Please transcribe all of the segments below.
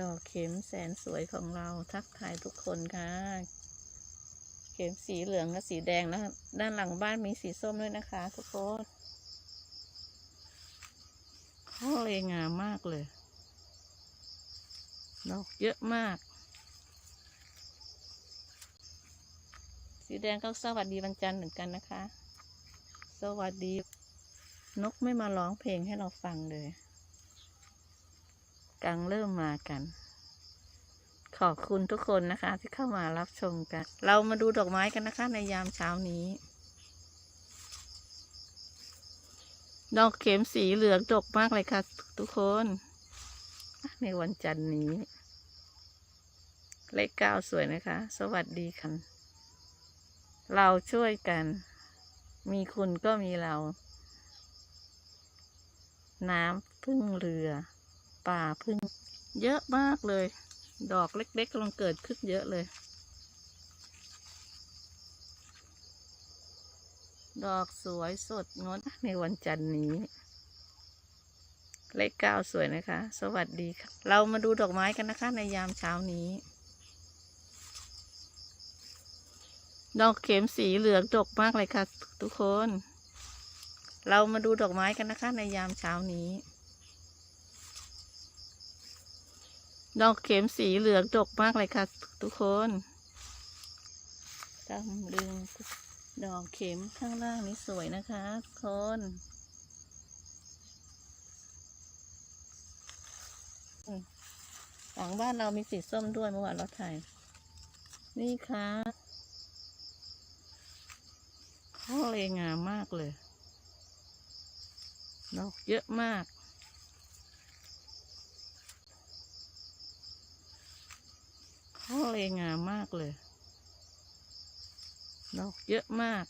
ดอกเข็มแสนสวยของเราทักทายทุกคนค่ะ เข็มสีเหลืองและสีแดงแล้วด้านหลังบ้านมีสีส้มด้วยนะคะทุกคนเขาเลยงามมากเลย ดอกเยอะมาก สีแดงก็สวัสดีวันจันทร์เหมือนกันนะคะ สวัสดี นกไม่มาร้องเพลงให้เราฟังเลย กังเริ่มมากัน ขอบคุณทุกคนนะคะ ที่เข้ามารับชมกัน เรามาดูดอกไม้กันนะคะ ในยามเช้านี้ ดอกเข็มสีเหลืองดกมากเลยค่ะ ทุกคนในวันจันทร์นี้ เลขเก้าสวยนะคะ สวัสดีค่ะ เราช่วยกัน มีคุณก็มีเรา น้ำพึ่งเรือ ป่าพึ่งเยอะมากเลย ดอกเล็กๆกำลังเกิดขึ้นเยอะเลย ดอกสวยสดงดในวันจันทร์นี้ เลขเก้าสวยนะคะ สวัสดีค่ะ เรามาดูดอกไม้กันนะคะ ในยามเช้านี้ ดอกเข็มสีเหลืองดกมากเลยค่ะ ทุกคน เรามาดูดอกไม้กันนะคะ ในยามเช้านี้ ดอกเข็มสีเหลืองดกมากเลยค่ะ ทุกคนตำลึงดอกเข็มข้างล่างนี้สวยนะคะทุกคนหลังบ้านเรามีสีส้มด้วยเมื่อวานเราถ่าย นี่ค่ะเขาเลยงามมากเลย ดอกเยอะมาก เขาเลยงามมากเลย ดอกเยอะมาก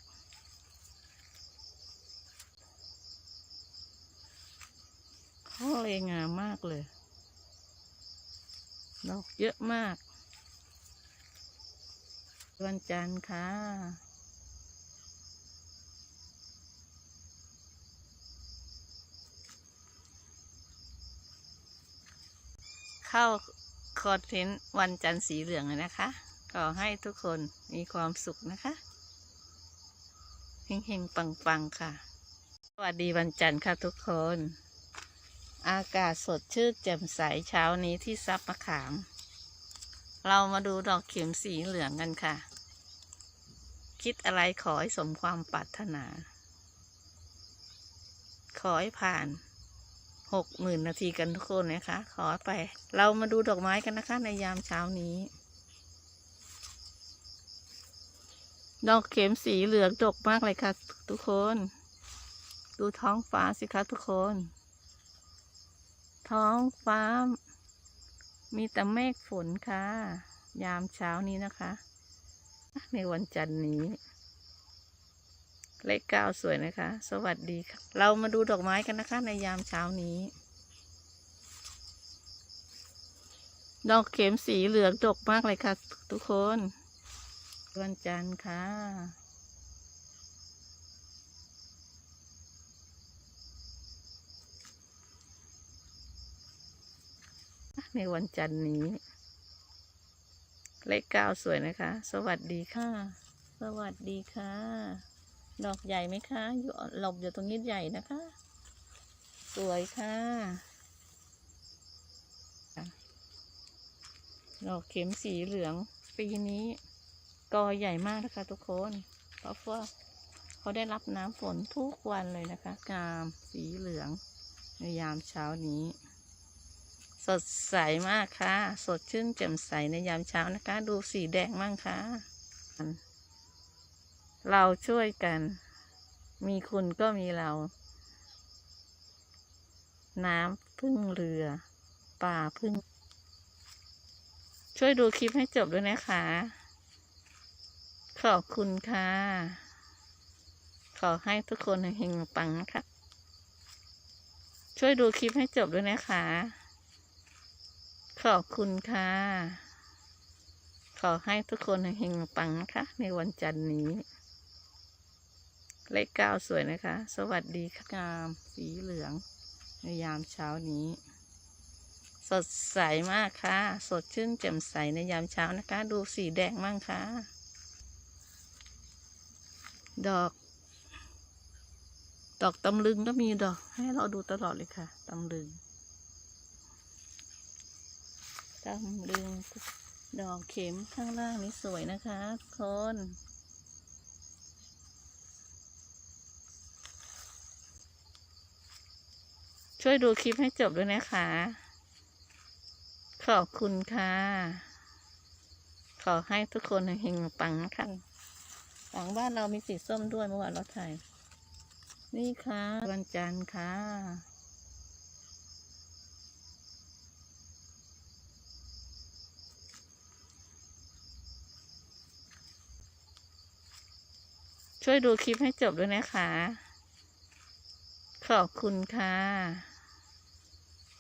เขาเลยงามมากเลย ดอกเยอะมาก วันจันทร์ค่ะเข้า คอนเทนต์วันจันทร์สีเหลืองนะคะ ขอให้ทุกคนมีความสุขนะคะเฮงๆปังๆค่ะ สวัสดีวันจันทร์ค่ะทุกคน อากาศสดชื่นแจ่มใสเช้านี้ที่ซับมะขาม เรามาดูดอกเข็มสีเหลืองกันค่ะ คิดอะไรขอให้สมความปรารถนา ขอให้ผ่าน หกหมื่นนาทีกันทุกคนนะคะ ขอไป เรามาดูดอกไม้กันนะคะ ในยามเช้านี้ ดอกเข็มสีเหลืองดกมากเลยค่ะ ทุกคน ดูท้องฟ้าสิคะทุกคน ท้องฟ้า มีแต่เมฆฝนค่ะ ยามเช้านี้นะคะ ในวันจันทร์นี้ เลขเก้าสวยนะคะ สวัสดีค่ะ เรามาดูดอกไม้กันนะคะ ในยามเช้านี้ ดอกเข็มสีเหลืองดกมากเลยค่ะ ทุกคน วันจันทร์ค่ะในวันจันทร์นี้ เลขเก้าสวยนะคะ สวัสดีค่ะ สวัสดีค่ะ ดอกใหญ่ไหมคะอยู่หลบอยู่ตรงนี้ใหญ่นะคะ สวยค่ะ ดอกเข็มสีเหลือง ปีนี้กอใหญ่มากนะคะทุกคน เพราะว่าเขาได้รับน้ำฝนทุกวันเลยนะคะงามสีเหลืองในยามเช้านี้ สดใสมากค่ะ สดชื่นแจ่มใสในยามเช้านะคะ ดูสีแดงมั่งค่ะ เราช่วยกัน มีคุณก็มีเรา น้ำพึ่งเรือ ป่าพึ่ง ช่วยดูคลิปให้จบด้วยนะคะ ขอบคุณค่ะ ขอให้ทุกคนเฮงปังนะคะ ช่วยดูคลิปให้จบด้วยนะคะ ขอบคุณค่ะขอให้ทุกคนเฮงปังนะคะในวันจันทร์นี้ เลขเก้าสวยนะคะ สวัสดีค่ะงามสีเหลืองในยามเช้านี้ สดใสมากค่ะ สดชื่นแจ่มใสในยามเช้านะคะ ดูสีแดงมั่งค่ะ ดอก ดอกตำลึงก็มีดอก ให้เราดูตลอดเลยค่ะตำลึงตำลึงดอกเข็มข้างล่างนี่สวยนะคะทุกคน ช่วยดูคลิปให้จบด้วยนะคะ ขอบคุณค่ะ ขอให้ทุกคนเฮงปังนะคะหลังบ้านเรามีสีส้มด้วยเมื่อวานเราถ่าย นี่ค่ะวันจันทร์ค่ะช่วยดูคลิปให้จบด้วยนะคะ ขอบคุณค่ะ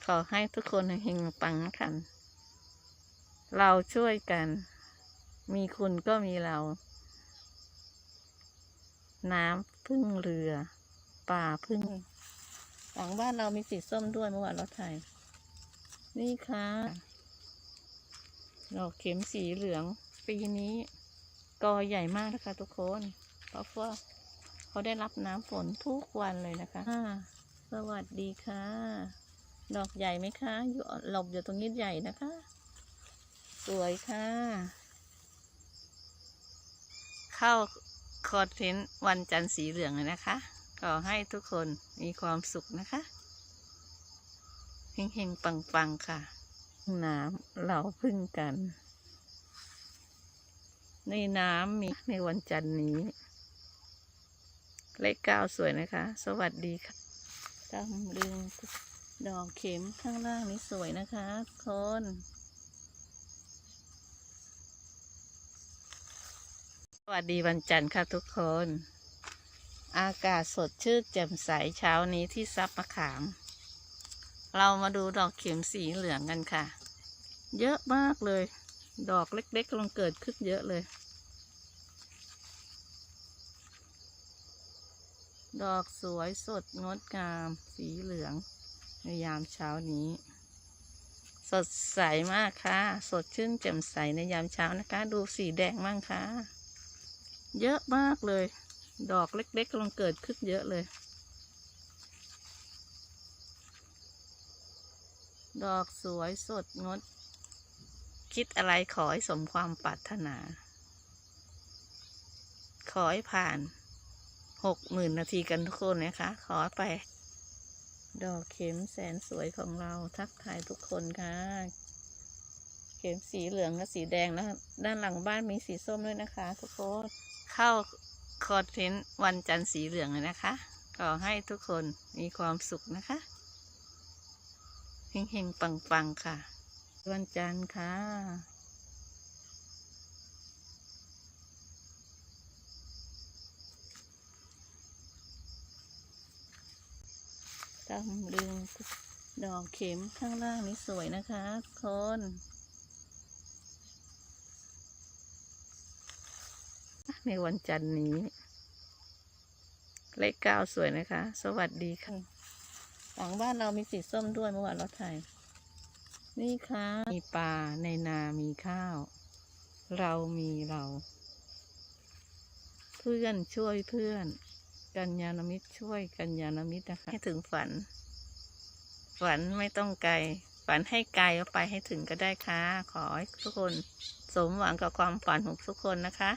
ขอให้ทุกคนเฮงปังกัน เราช่วยกัน มีคุณก็มีเรา น้ำพึ่งเรือ ป่าพึ่ง หลังบ้านเรามีสีส้มด้วยเมื่อวานเราถ่ายนี่ค่ะดอกเข็มสีเหลือง ปีนี้ กอใหญ่มากนะคะทุกคน เพราะว่าเขาได้รับน้ำฝนทุกวันเลยนะคะ สวัสดีค่ะ ดอกใหญ่ไหมคะอยู่หลบอยู่ตรงนี้ใหญ่นะคะ สวยค่ะ เข้าคอนเทนต์วันจันทร์สีเหลืองเลยนะคะ ขอให้ทุกคนมีความสุขนะคะเฮงๆปังๆค่ะ น้ำเราพึ่งกัน ในน้ำมีในวันจันทร์นี้ เลขเก้าสวยนะคะ สวัสดีค่ะตำลึง ดอกเข็มข้างล่างนี้สวยนะคะทุกคนสวัสดีวันจันทร์ค่ะทุกคน อากาศสดชื่นแจ่มใสเช้านี้ที่ซับมะขาม เรามาดูดอกเข็มสีเหลืองกันค่ะ เยอะมากเลย ดอกเล็กๆกำลังเกิดขึ้นเยอะเลย ดอกสวยสดงดงามสีเหลือง ในยามเช้านี้ สดใสมากค่ะ สดชื่นแจ่มใสในยามเช้านะคะ ดูสีแดงมั่งค่ะ เยอะมากเลย ดอกเล็กๆกำลังเกิดขึ้นเยอะเลย ดอกสวยสดงด คิดอะไรขอให้สมความปรารถนา ขอให้ผ่านหกหมื่นนาทีกันทุกคนนะคะ ขอไป ดอกเข็มแสนสวยของเราทักทายทุกคนค่ะ เข็มสีเหลืองกับสีแดงแล้วด้านหลังบ้านมีสีส้มด้วยนะคะ ทุกคนเข้าคอนเทนต์วันจันทร์สีเหลืองเลยนะคะขอให้ทุกคนมีความสุขนะคะเฮงๆปังๆค่ะ วันจันทร์ค่ะ ตำลึงดอกเข็มข้างล่างนี่สวยนะคะทุกคนในวันจันทร์นี้ เลขเก้าสวยนะคะ สวัสดีค่ะหลังบ้านเรามีสีส้มด้วยเมื่อวานเราถ่ายนี่ค่ะ มีปลาในนามีข้าว เรามีเรา เพื่อนช่วยเพื่อน กัญญาณมิตรช่วยกัญญาณมิตรนะคะ ให้ถึงฝัน ฝันไม่ต้องไกล ฝันให้ไกลก็ไปให้ถึงก็ได้ค่ะ ขอให้ทุกคนสมหวังกับความฝันของทุกคนนะคะ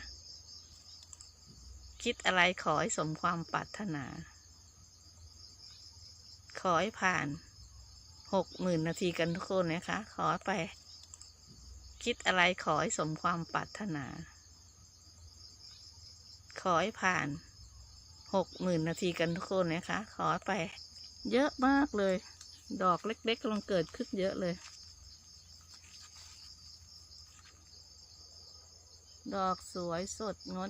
คิดอะไรขอให้สมความปรารถนา ขอให้ผ่านหกหมื่นนาทีกันทุกคนนะคะ ขอไป คิดอะไรขอให้สมความปรารถนา ขอให้ผ่าน หกหมื่นนาทีกันทุกคนนะคะ ขอไป เยอะมากเลย ดอกเล็กๆกำลังเกิดขึ้นเยอะเลย ดอกสวยสดงด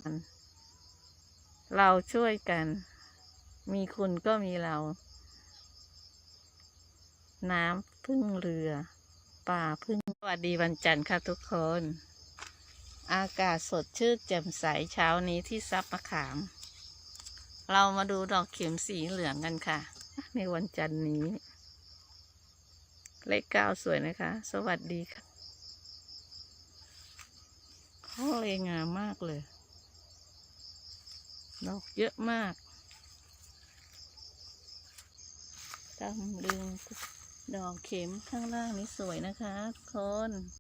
เราช่วยกัน มีคุณก็มีเรา น้ำพึ่งเรือป่าพึ่งสวัสดีวันจันทร์ค่ะทุกคน อากาศสดชื่นแจ่มใสเช้านี้ที่ซับมะขาม เรามาดูดอกเข็มสีเหลืองกันค่ะ ในวันจันทร์นี้ เลขเก้าสวยนะคะ สวัสดีค่ะโอ้เลยงามมากเลย ดอกเยอะมากตำลึงดอกเข็มข้างล่างนี้สวยนะคะทุกคน